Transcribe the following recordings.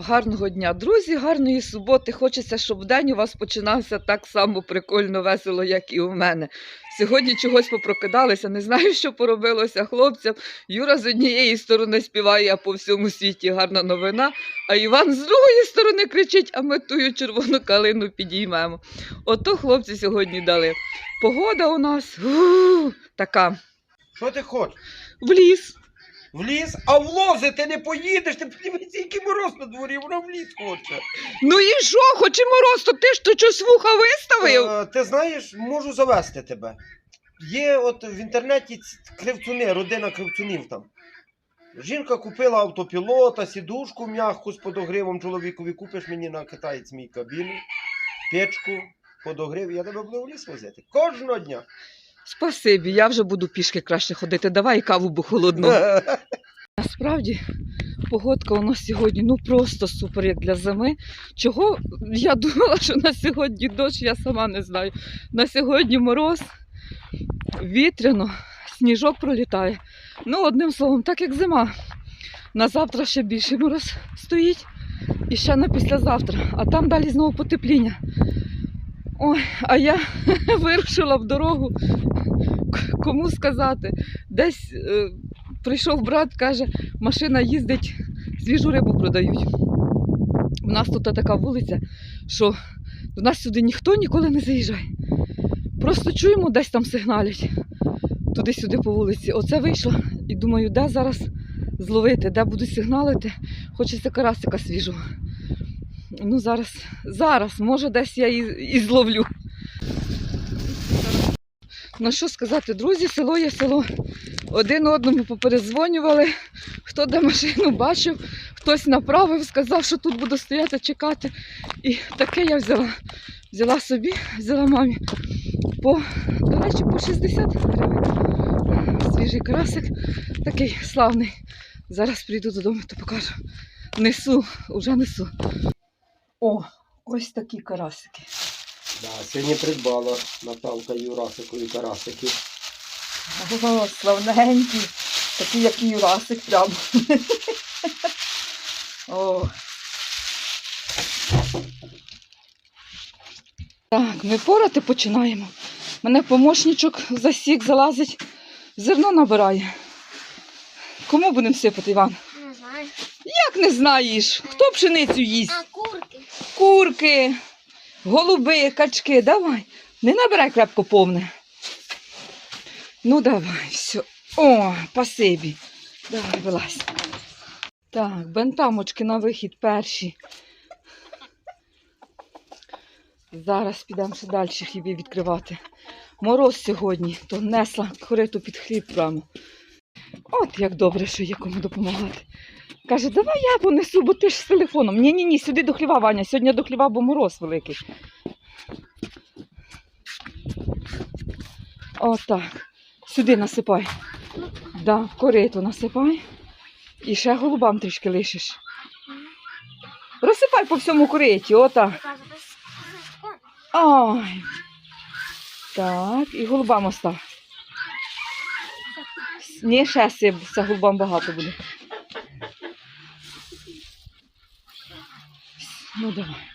Гарного дня, друзі, гарної суботи. Хочеться, щоб день у вас починався так само прикольно, весело, як і у мене. Сьогодні чогось попрокидалися, не знаю, що поробилося хлопцям. Юра з однієї сторони співає, а по всьому світі гарна новина. А Іван з другої сторони кричить, а ми тую червону калину підіймемо. Ото хлопці сьогодні дали. Погода у нас у, така. Що ти хочеш? В ліс. В ліс? А в лози ти не поїдеш, ти подивися, який мороз на дворі, вона в ліс хоче. Ну і що, хоч і мороз, то ти ж то щось вуха виставив? Е, ти знаєш, можу завести тебе. Є от в інтернеті кривцуни, родина кривцунів там. Жінка купила автопілота, сідушку м'ягку з подогрівом чоловікові, купиш мені на китаєць мій кабіну, печку, подогрів, я тебе буду в ліс возити. Кожного дня. Спасибі, я вже буду пішки краще ходити. Давай каву бо холодну. Насправді, погодка у нас сьогодні ну просто супер, як для зими. Чого я думала, що на сьогодні дощ, я сама не знаю. На сьогодні мороз, вітряно, сніжок пролітає. Ну, одним словом, так як зима. На завтра ще більший мороз стоїть і ще на післязавтра, а там далі знову потепління. Ой, а я вирушила в дорогу. Кому сказати? Десь е, прийшов брат, каже, машина їздить, свіжу рибу продають. У нас тут така вулиця, що до нас сюди ніхто ніколи не заїжджає. Просто чуємо, десь там сигналять туди-сюди по вулиці. Оце вийшло і думаю, де зараз зловити, де буду сигналити. Хочеться карасика свіжого. Ну, зараз, зараз, може, десь я і, і зловлю. Ну що сказати, друзі, село є село. Один одному поперезвонювали, хто де машину бачив, хтось направив, сказав, що тут буду стояти, чекати. І таке я взяла. Взяла собі, взяла мамі по, до речі, по 60 гривень. Свіжий карасик, такий славний. Зараз прийду додому, то покажу. Несу, уже несу. О, ось такі карасики. Да, сьогодні придбала Наталка Юрасикові карасики. О, славненькі. Такі, як і Юрасик прямо. О. Так, ми порати починаємо. Мене помощничок засік залазить, зерно набирає. Кому будемо сипати, Іван? Не знаю. Як не знаєш? Хто пшеницю їсть? А курки? Курки, голуби, качки, давай. Не набирай крепко повне. Ну, давай, все. О, спасибі. Давай, вилазь. Так, бентамочки на вихід перші. Зараз підемо ще далі хлібі відкривати. Мороз сьогодні, то несла кориту під хліб прямо. От як добре, що є кому допомагати. Каже, давай я понесу, бо ти ж з телефоном. Ні, ні, ні, сюди до хліва, Ваня. Сьогодні до хліва, бо мороз великий. Отак. Сюди насипай. Да, в корито насипай. І ще голубам трішки лишиш. Розсипай по всьому кориті, отак. Ой. Так, і голубам остав. Ні, ще сип, це голубам багато буде. Ну давай.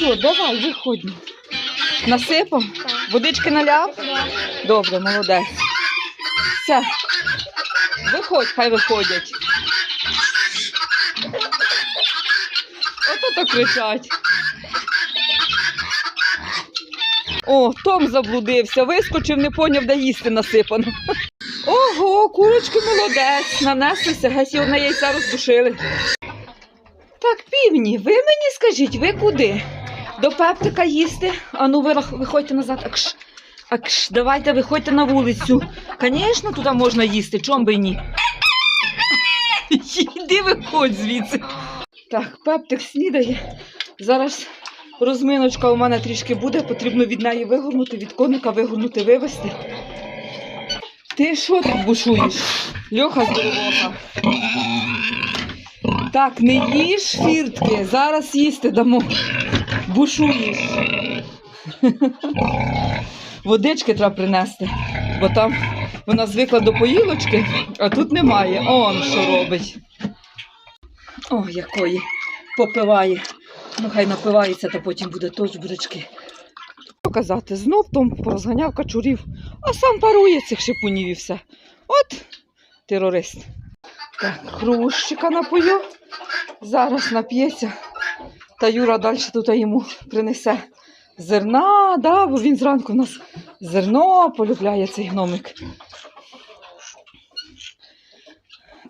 О, давай, виходь. Насипав? Водички наляв? Добре, молодець. Все. Виходь, хай виходять. Ото то кричать. О, Том заблудився, вискочив, не поняв, де їсти насипано. Ого, курочки молодець, нанеслися, геть і одне яйця роздушили. Так, півні, ви мені скажіть, ви куди? До пептика їсти? Ану, ви виходьте назад. Акш, акш, давайте виходьте на вулицю. Звісно, туди можна їсти, чом би ні. Іди виходь звідси. Так, пептик снідає. Зараз розминочка у мене трішки буде, потрібно від неї вигорнути, від коника вигорнути, вивезти. Ти що тут бушуєш? Льоха здоровоха. Так, не їж фіртки, зараз їсти дамо. Бушуєш. Водички треба принести, бо там Вона звикла до поїлочки, а тут немає. Он що робить. О, якої попиває. Ну, хай напивається, то потім буде теж Показати, знов там порозганяв качурів, а сам парує цих шипунів і все. От терорист. Так, хрущика напою. Зараз нап'ється. Та Юра далі тут йому принесе зерна, да, бо він зранку у нас зерно полюбляє цей гномик.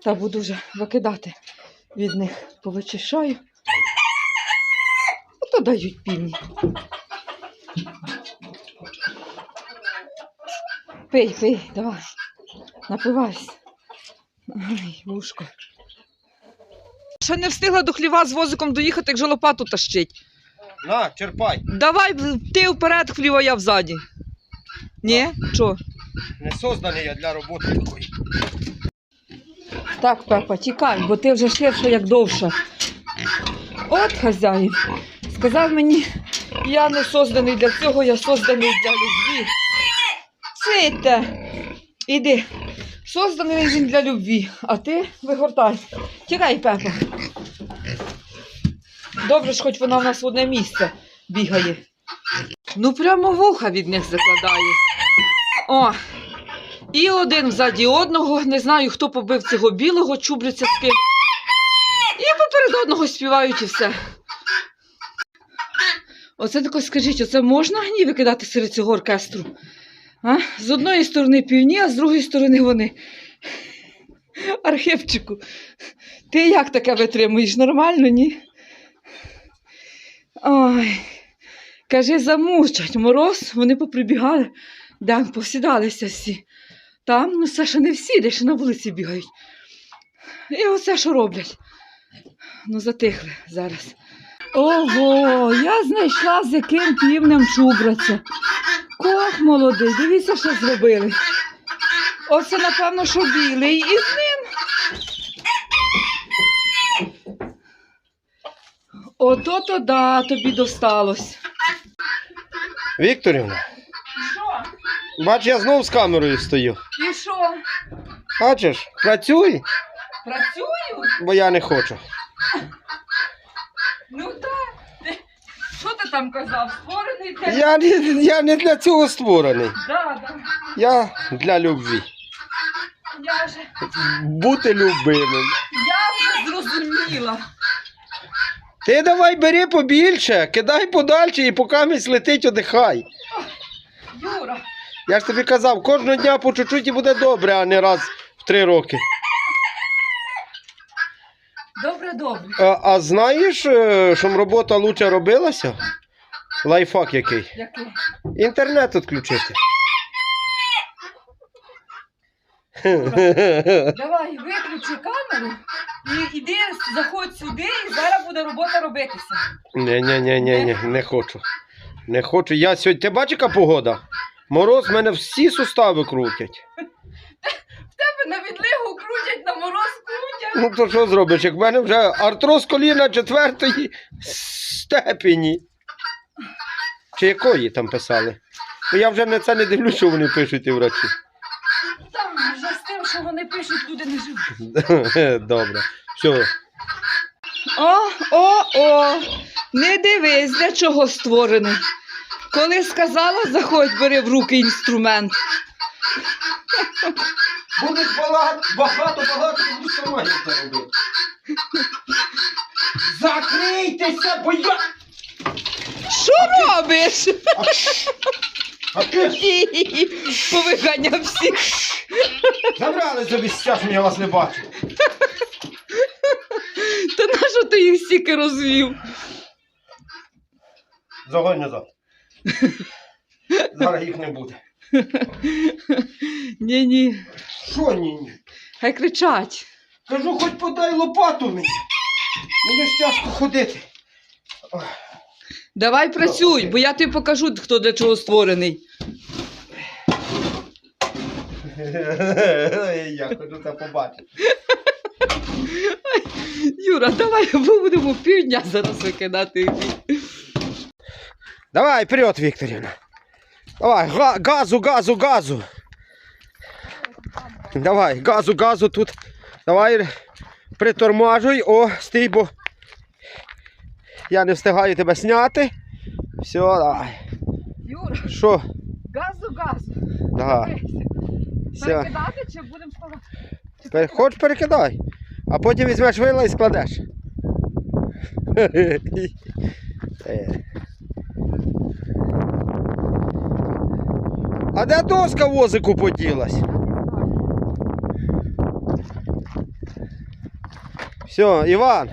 Та буду вже викидати від них повичищаю. Ото дають півні. Пий, пий, давай. Напивайся. Ай, вушко. Ще не встигла до хліва з возиком доїхати, як же лопату тащить. На, черпай. Давай ти вперед хліва, я взаді. Ні? Що? Не созданий я для роботи такої. Так, Пепа, тікай, бо ти вже ширша, як довша. От хазяїн. Сказав мені, я не созданий для цього, я созданий для любві. Ците, іди. Созданий він для любві, а ти вигортай. Тікай, Пепа. Добре ж, хоч вона в нас в одне місце бігає. Ну, прямо вуха від них закладає. О, і один взаді одного, не знаю, хто побив цього білого чубриця. І поперед одного співають і все. Оце тако скажіть, оце можна гні викидати серед цього оркестру? А? З одної сторони півні, а з другої сторони вони. Архипчику, ти як таке витримуєш? Нормально, ні? Ой. Кажи, замучать мороз, вони поприбігали, да, посідалися всі. Там, ну все ще не всі, де ще на вулиці бігають. І оце що роблять. Ну, затихли зараз. Ого, я знайшла з яким півнем чубраться. Кох молодий, дивіться, що зробили. Оце, напевно, що білий, і з ним. Ото-то да, тобі досталось. Вікторівна, Що? бач, я знов з камерою стою. І що? Бачиш, працюй, Працюю? бо я не хочу. Ну так. Ти- Що ти там казав? Створений для... Я, не- я не для цього створений. Да, да. Я для любві. Я вже, Бути любимим. я вже зрозуміла. Ти давай бери побільше, кидай подальше і поки місь летить, одихай. Юра, Я ж тобі казав, кожного дня по чуть-чуть і буде добре, а не раз в три роки. добре, добре. А, а знаєш, е, щоб робота лучше робилася? Лайфхак який? Який? Інтернет відключити. Давай, виключи камеру і іди, заходь сюди, і зараз буде робота робитися. Ні, ні, ні, ні, ні, не хочу. Не хочу. Я сьогодні. Ти бачиш, яка погода? Мороз мене всі сустави крутять. В Тебе на відлигу крутять, на мороз крутять. Ну то що зробиш? Як в мене вже артроз коліна четвертої степені. Чи якої там писали? Бо я вже на це не дивлюсь, що вони пишуть і врачі. Там вже з тим, що вони пишуть, люди не живуть. Добре. Все. О, о, о, не дивись, для чого створений. Коли сказала, заходь, бери в руки інструмент. Будеш багато, багато, багато, це робити. Закрийтеся, бо я. Що робиш? Ж Повиганяв всіх. забрали собі стяжку, я вас не бачу. Та нащо ти їх стільки розвів? Загонь назад. Зараз їх не буде. Ні, ні. Що ні, ні? Хай кричать. Кажу, хоч подай лопату мені. Мені ж тяжко ходити. Давай працюй, бо я тобі покажу, хто для чого створений. Я хочу це побачити. Юра, давай будемо півдня зараз викидати. Давай, вперед, Вікторівна. Давай, га- газу, газу, газу. Давай, газу, газу тут. Давай притормажуй. О, стій, бо я не встигаю тебе зняти. Все, давай. Юра, Що? газу, газу. Все. Перекидати чи будемо складати? Пер- Хоч перекидай. А потім візьмеш вила і складеш. Е. А де доска возику поділась? Все, Іван,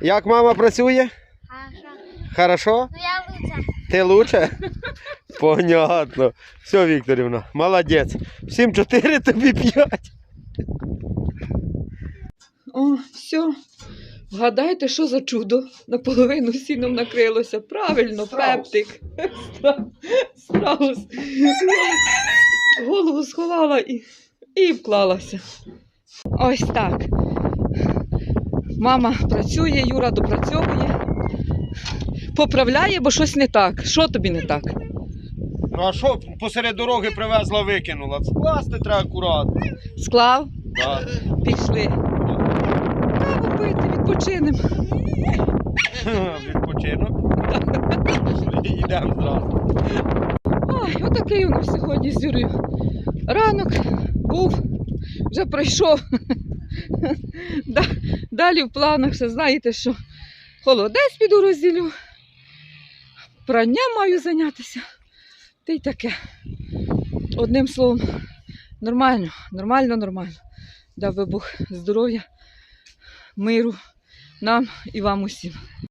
як мама працює? Хорошо. Хорошо? Ну я лучше. Ти лучше? Понятно. Все, Вікторівна, молодець. Всім 4, тобі 5. О, все. Вгадайте, що за чудо? Наполовину сіном накрилося. Правильно, Страус. пептик. Стра- Страус. Голову сховала і, і вклалася. Ось так. Мама працює, Юра допрацьовує. Поправляє, бо щось не так. Що тобі не так? Ну а що посеред дороги привезла, викинула? Скласти треба акуратно. Склав, Да. пішли. Каву пити, відпочинемо. Відпочинок. Йдемо зразу. Ой, отакий у нас сьогодні з Юрою. Ранок був, вже пройшов. Да- Далі в планах ще знаєте, що холодець піду розділю, прання маю зайнятися. Та й таке. Одним словом, нормально, нормально, нормально. Дав би Бог здоров'я, миру нам і вам усім.